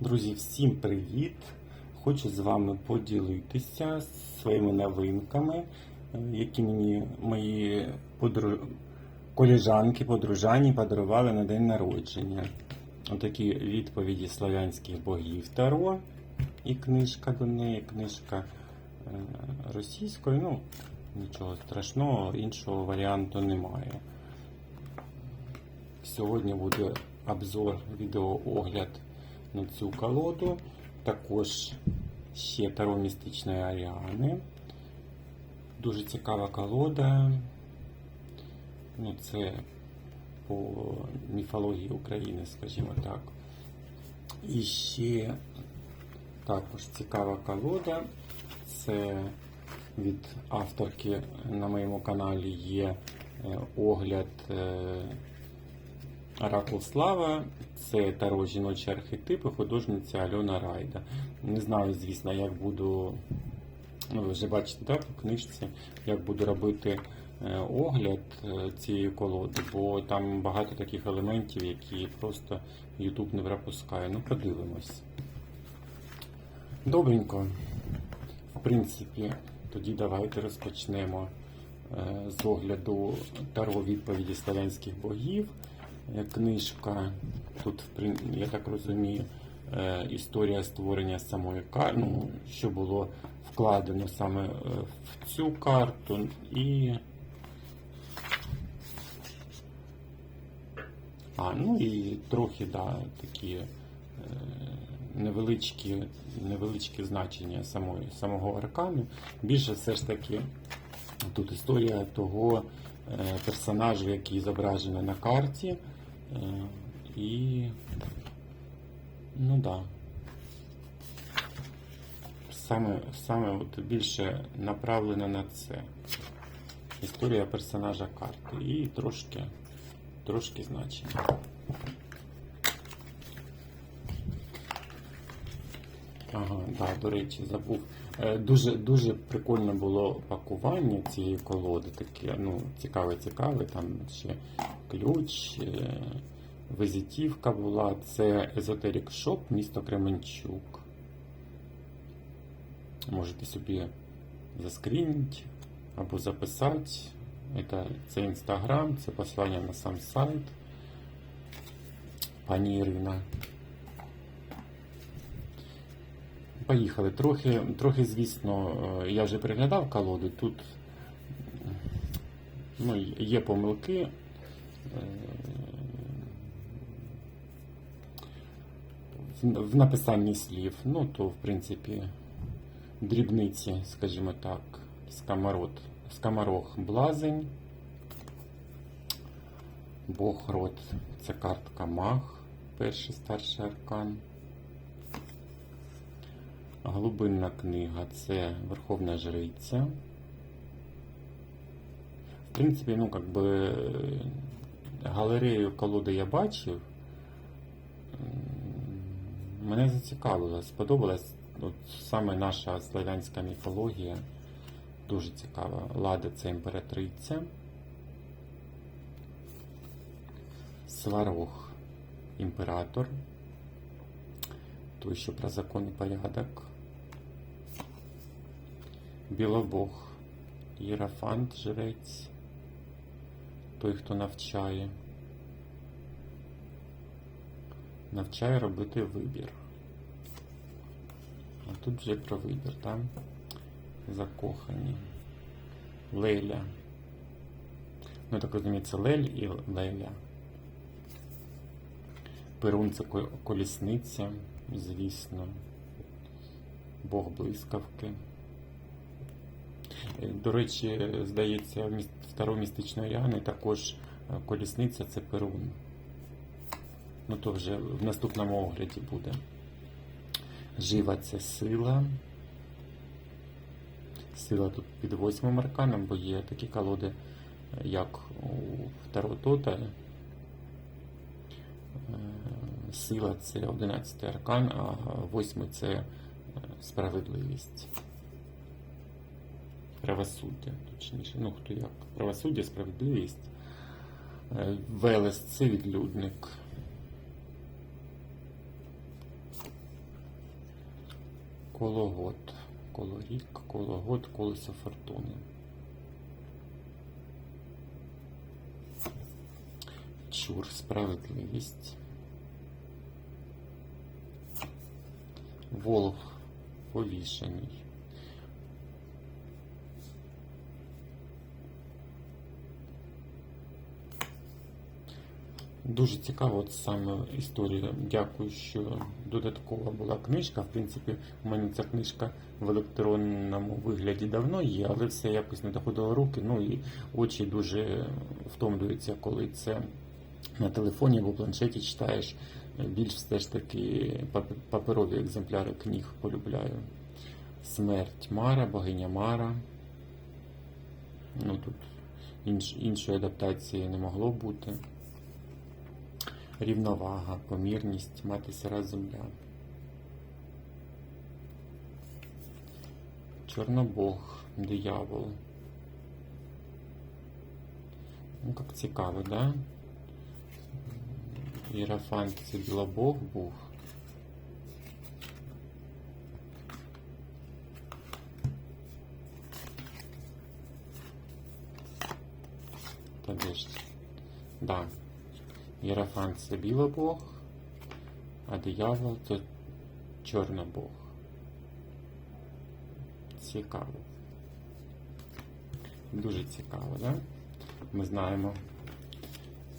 Друзі, всім привіт! Хочу з вами поділитися своїми новинками, е, які мені мої подру... коліжанки, подружані подарували на день народження. Отакі відповіді славянських богів Таро і книжка до неї, книжка е, російською. Ну, нічого страшного, іншого варіанту немає. Сьогодні буде обзор, відеоогляд на цю колоду. Також ще Таро містичної Аріани. Дуже цікава колода. Ну, це по міфології України, скажімо так. І ще також цікава колода. Це від авторки на моєму каналі є е, огляд. Оракул Слава це таро жіночі архетипи, художниця Альона Райда. Не знаю, звісно, як буду. Ну, ви вже бачите, так, у книжці, як буду робити е, огляд е, цієї колоди, бо там багато таких елементів, які просто YouTube не пропускає. Ну, подивимось. Добренько. В принципі, тоді давайте розпочнемо е, з огляду таро відповіді славянських богів. Книжка, тут, я так розумію, е, історія створення самої карти, ну, що було вкладено саме е, в цю карту і. А, ну і трохи, да, такі е, невеличкі, невеличкі значення самої, самого аркану. Більше все ж таки тут історія того е, персонажа, який зображений на карті. Е, і. Ну да. Саме, саме от більше направлено на це. Історія персонажа карти. І трошки, трошки значення. Ага, да, до речі, забув. Е, Дуже, дуже прикольне було пакування цієї колоди. Таке, ну, цікаве, цікаве. Там ще ключ, е, визитівка була. Це Esoteric Shop, місто Кременчук. Можете собі заскрінити або записати. Это, це інстаграм, це послання на сам сайт. Пані Ірина. Поїхали. Трохи, трохи, звісно, е, я вже переглядав колоду. Тут ну, є помилки. Е, В написанні слів. Ну, то, в принципі, дрібниці, скажімо так, скамарот. Скамарох блазень. Бог род це картка маг, перший старший аркан. Глибинна книга це Верховна Жриця. В принципі, ну, как би, галерею колоди я бачив. Мене зацікавило, сподобалась от саме наша славянська міфологія. Дуже цікава. Лада це імператриця. Сварог імператор. Той, що про закон і порядок. Білобог, Єрафант, жрець, той, хто навчає. Навчає робити вибір. А тут вже про вибір, там закохані. Леля. Ну, так розумію, це Лель і Леля. Перун це колісниця, звісно. Бог блискавки. До речі, здається, в міс- містичної також е, колісниця це Перун. Ну то вже в наступному огляді буде. Жива це сила. Сила тут під восьмим арканом, бо є такі колоди, як у Таро Тота. Е, Сила це 11 аркан, а восьмий це е, справедливість. Правосуддя, точніше. Ну, хто як? Правосуддя, справедливість. Е, Велес це відлюдник. Кологод. Колорік, кологод, колесо фортуни. Чур, справедливість. Волк повішений. Дуже цікава от саме історія. Дякую, що додаткова була книжка. В принципі, у мене ця книжка в електронному вигляді давно є, але все якось не доходило руки. Ну і очі дуже втомлюються, коли це на телефоні або планшеті читаєш. Більш все ж таки паперові екземпляри книг полюбляю. Смерть Мара, богиня Мара. Ну тут інш, іншої адаптації не могло бути. Рівновага, помірність, мати сира земля. Чорнобог, диявол. Ну, як цікаво, да? Іерафант це білобог був. Да. Єрафант це білобог, а диявол це чорнобог. Цікаво. Дуже цікаво, да? Ми знаємо,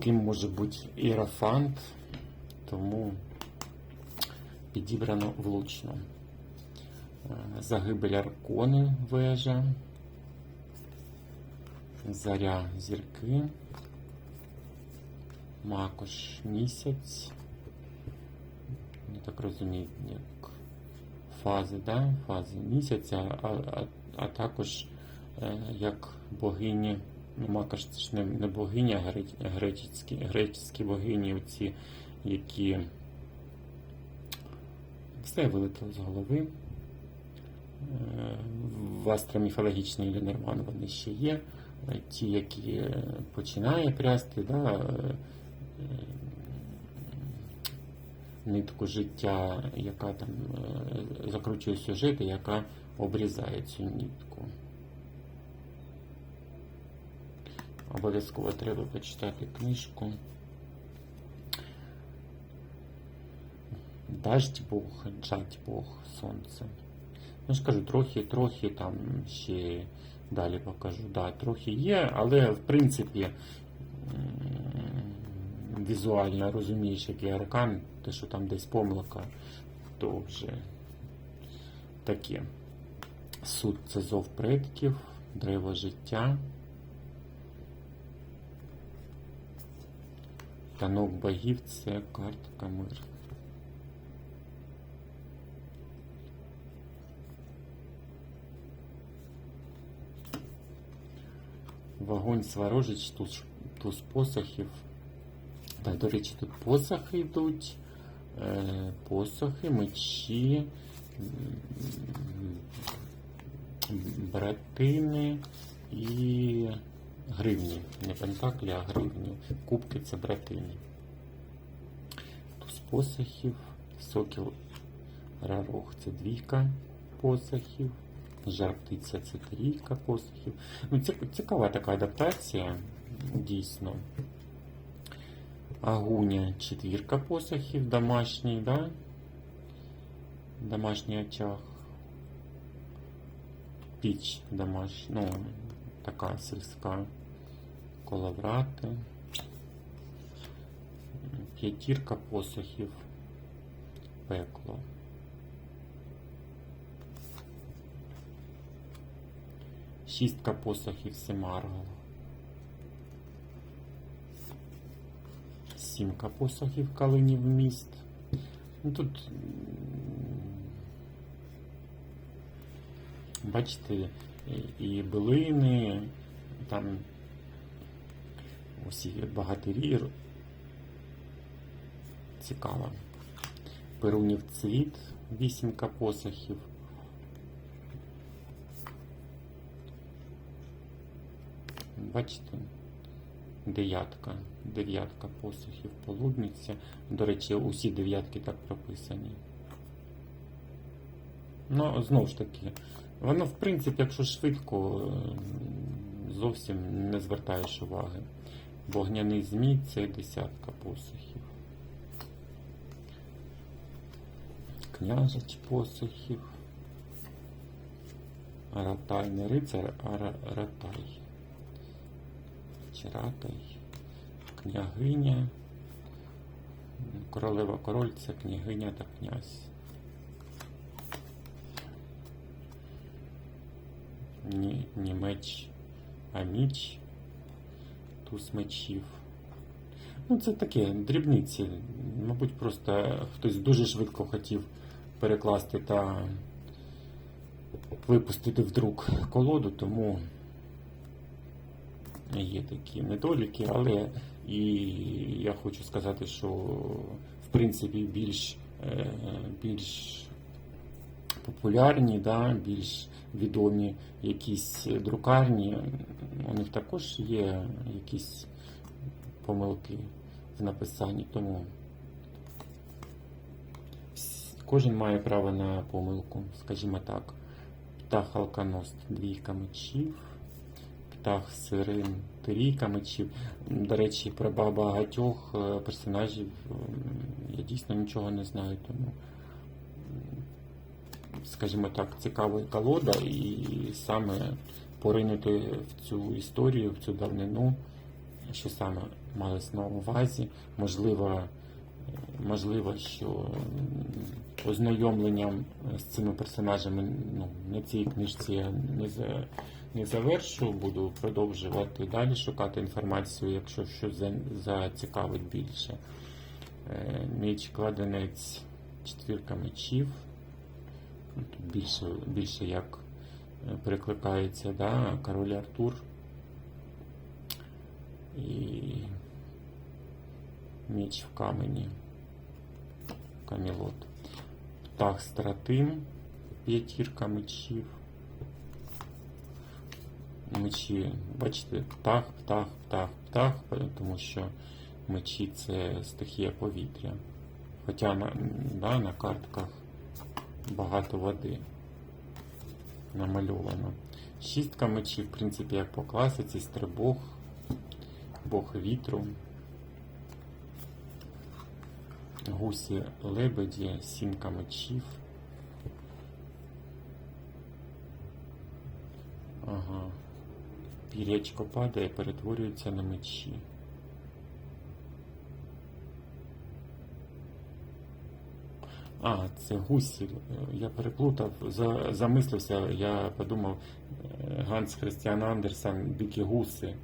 ким може бути іерафант, тому підібрано влучно. Е, Загибель Аркони вежа, заря зірки. Макош місяць. Я так розумію, як фази, да? фази місяця, а, а, а також е, як богині, ну Макош це ж не, не богиня, а гре- греческі, греческі богині, оці, які все вилетіло з голови. Е, В астроміфологічній Ленорман вони ще є. Ті, які починає прясти, да, е, нитку життя, яка там е, закручує сюжет, і яка обрізає цю нитку. Обов'язково треба почитати книжку. Дождь Бог, джать Бог, сонце. Ну ж кажу, трохи, трохи там ще далі покажу. Да, трохи є, але в принципі візуально розумієш, який аркан, те, що там десь помилка, то вже таке. Суд це зов предків, древо життя. Танок богів це картка мир. Вогонь Сварожич, туз, туз посохів. Так, до речі, тут посохи йдуть. Е, посохи, мечі, братини і гривні. Не пентаклі, а гривні. Кубки це братини. Туз посохів, сокіл рарох це двійка посохів. Жар птиця це трійка посохів. Ну, цік- цікава така адаптація, дійсно. Агуня четвірка посохів, домашній, да? домашній очаг. Піч домашня, ну, така сільська коловрати. П'ятірка посохів, пекло. Шістка посохів Семаргова. 7 посохів калинів міст. Ну, Тут, бачите, і билини, там усі багатирі. Цікаво. Перунів цвіт, вісімка посохів. Бачите? Дев'ятка. Дев'ятка посухів полудниця. До речі, усі дев'ятки так прописані. Ну, знову ж таки, воно, в принципі, якщо швидко, зовсім не звертаєш уваги. Вогняний змій це десятка посухів. Княжич посухів. Ратай, не рицар, а ра- ратай. Чи ратай. Княгиня. Королева король це княгиня та князь. Ні, не меч, а міч. Туз мечів. Ну, це таке дрібниці. Мабуть, просто хтось дуже швидко хотів перекласти та випустити в друк колоду, тому є такі недоліки, але і я хочу сказати, що в принципі більш, е, більш популярні, да, більш відомі якісь друкарні, у них також є якісь помилки в написанні, тому кожен має право на помилку, скажімо так. Птах Алканост двійка мечів, птах Сирин трійка чи, До речі, про багатьох е, персонажів я дійсно нічого не знаю, тому, скажімо так, цікава колода і саме поринути в цю історію, в цю давнину, що саме малось на увазі, можливо, можливо, що ознайомленням з цими персонажами ну, на цій книжці я не, за, не завершу, буду продовжувати далі шукати інформацію, якщо щось зацікавить більше. Е, Меч кладенець, четвірка мечів. Ну, Тут більше, більше як е, перекликається, да? король Артур. Меч в камені. Камелот. Птах Стратим, п'ятірка мечів. Мечі, бачите, птах, птах, птах, птах, тому що мечі це стихія повітря. Хоча на, да, на картках багато води намальовано. Шістка мечів, в принципі, як по класиці, стрибог, бог вітру. Гусі лебеді, сімка мечів. Ага. Пірячко падає, перетворюється на мечі. А, це гусі. Я переплутав, за, замислився, я подумав е, Ганс Христіан Андерсен Дикі гуси.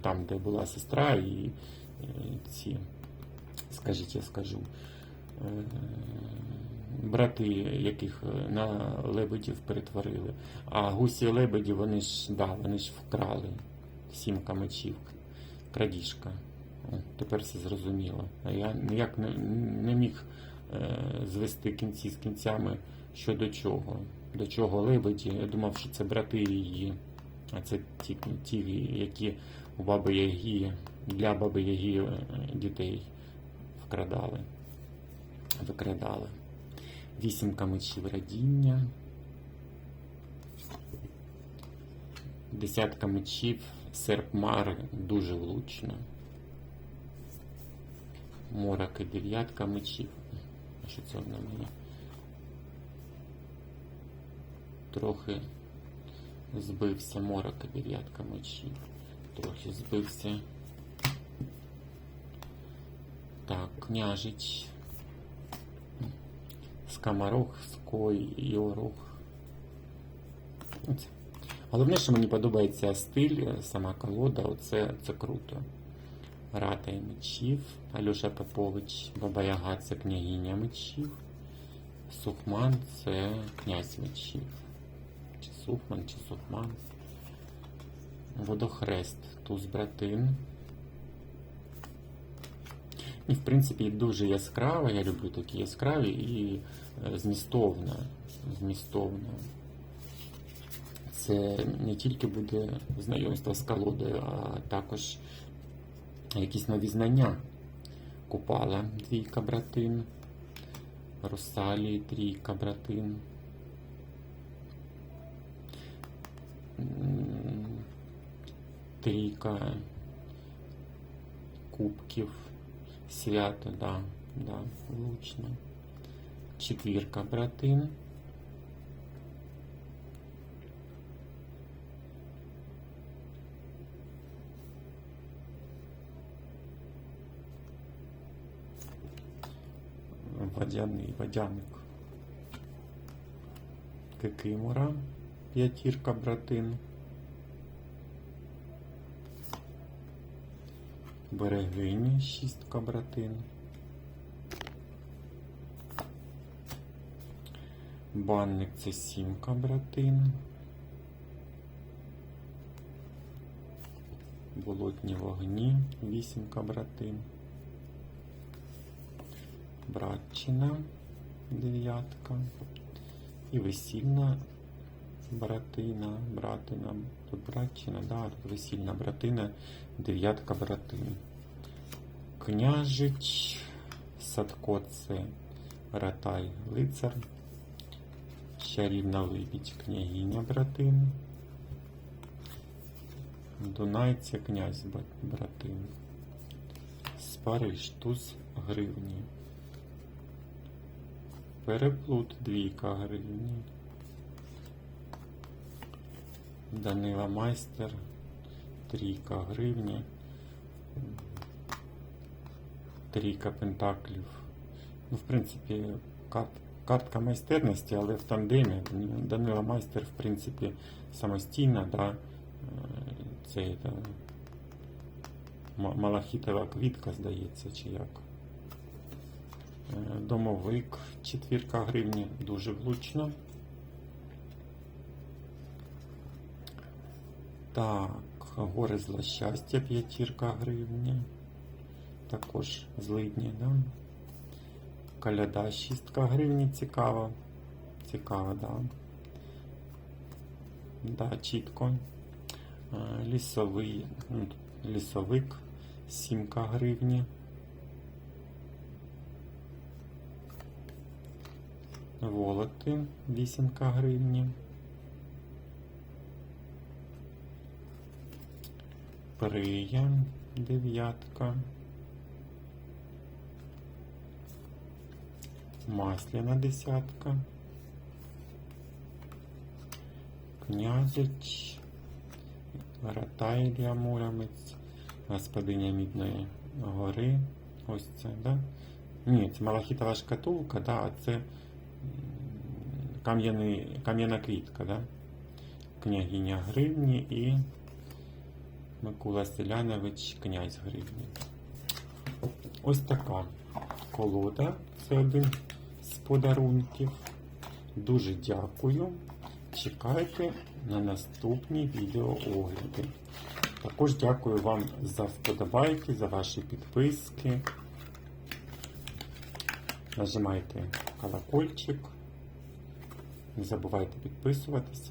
Там, де була сестра і е, ці, скажіть, я скажу, е, брати, яких е, на лебедів перетворили. А гусі лебеді, вони ж, да, вони ж вкрали сімка мечів, крадіжка. Тепер все зрозуміло. А я ніяк не, не міг е, звести кінці з кінцями що до чого. До чого лебеді. Я думав, що це брати її. А це ті, ті які у баби Ягі, для баби Ягі е, дітей вкрадали, викрадали. Вісімка мечів радіння. Десятка мечів, серп Мари дуже влучно. Морок і дев'ятка мечів. А що це одна моя? Трохи збився морок і дев'ятка мечів. Трохи збився. Так, княжич. Скамарох, Ской і Оце. Головне, що мені подобається стиль, сама колода, оце це круто. Рата і мечів, Альоша Попович, Баба Яга це княгиня мечів, Сухман це князь мечів. Чи Сухман, чи Сухман. Водохрест, туз братин. І, в принципі, дуже яскрава, я люблю такі яскраві і е, змістовна. змістовна. Це не тільки буде знайомство з колодою, а також якісь нові знання. Купала двійка братин, Русалії трійка братин. Трійка кубків. Свято, да, да, влучно. Четвірка братин. Водяний, водяник. Кикимора. П'ятірка братин. Берегині шістка братин. Банник це сімка братин. Болотні вогні, вісімка братин. Братчина, дев'ятка. І весільна братина, братина. Братчина, да, весільна братина, дев'ятка братин. Княжич, Садко це Ратай лицар. Чарівна либідь, княгиня братин. Дунайця князь братин. Спариж туз гривні. Переплут двійка гривні. Данила майстер трійка гривні. Трійка пентаклів. Ну, в принципі, карт, картка майстерності, але в тандемі. Данила майстер, в принципі, самостійна, да, е, це да, малахітова квітка, здається, чи як. Е, Домовик, четвірка гривні, дуже влучно. Так, гори зла щастя, п'ятірка гривні. Також злидні, да? Коляда, шістка гривні, цікаво. Цікаво, да. Да, чітко. Е, Лісовий, лісовик, сімка гривні. Волоти, вісімка гривні. Прия, дев'ятка. Масляна десятка. Князич. Ратайлія Муромець. Господиня Мідної гори. Ось це, да? Ні, це малахітова шкатулка, да, а це кам'яна квітка, да? Княгиня Гривні і Микола Селянович, князь Гривні. Ось така колода. Це один з подарунків. Дуже дякую. Чекайте на наступні відеоогляди. Також дякую вам за вподобайки, за ваші підписки. Нажимайте колокольчик. Не забувайте підписуватись.